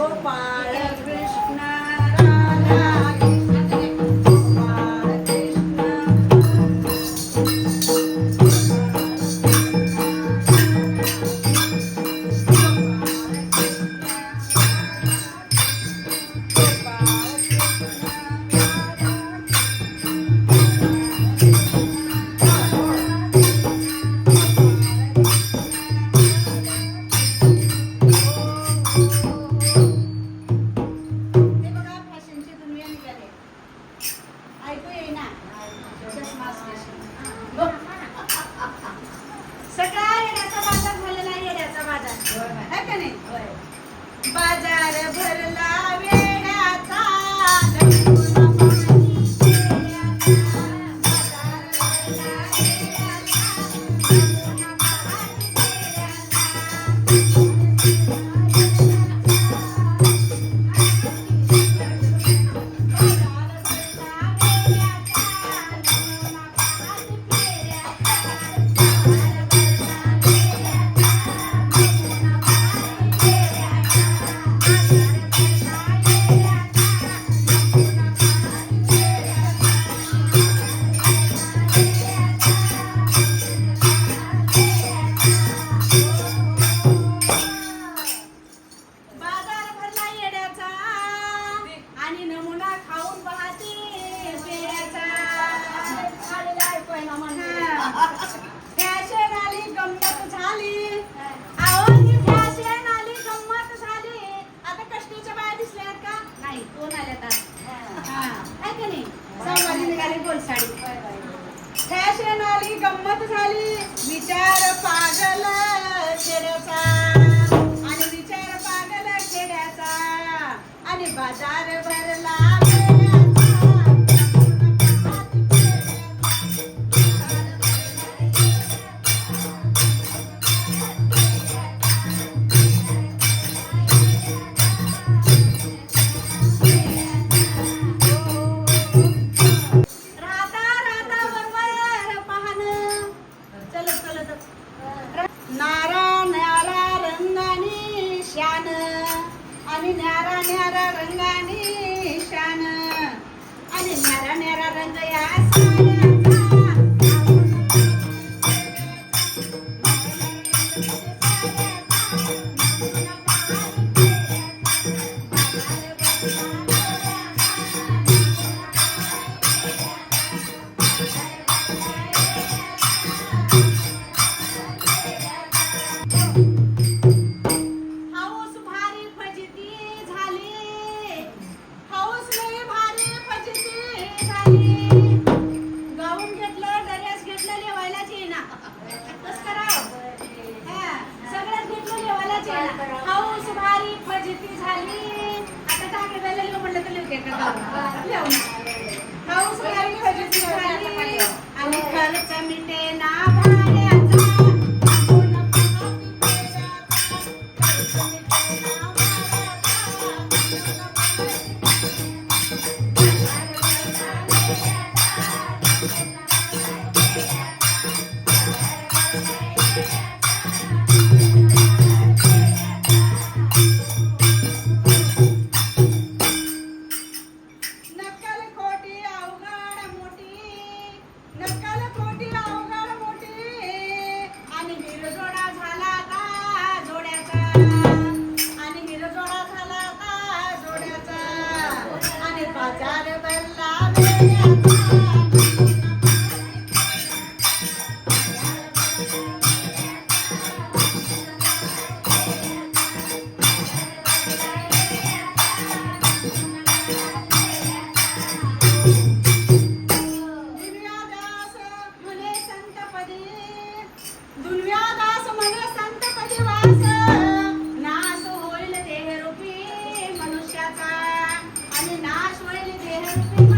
গোপাল কৃষ্ণ রাধা बाजार भरला फॅशन आली गंमत झाली. अहो ही फॅशन आली गंमत झाली. आता कष्टीच्या बाया दिसल्यात का? नाही फॅशन आली गंमत झाली. विचार पागल खेड्याचा. आणि विचार पागल खेड्याचा. आणि बाजार भरला. नारा न्यारा रंगानी शान. आणि न्यारा न्यारा रंगानी शान. आणि न्यारा न्यारा रंग या आणि खालचा मिठे Thank you.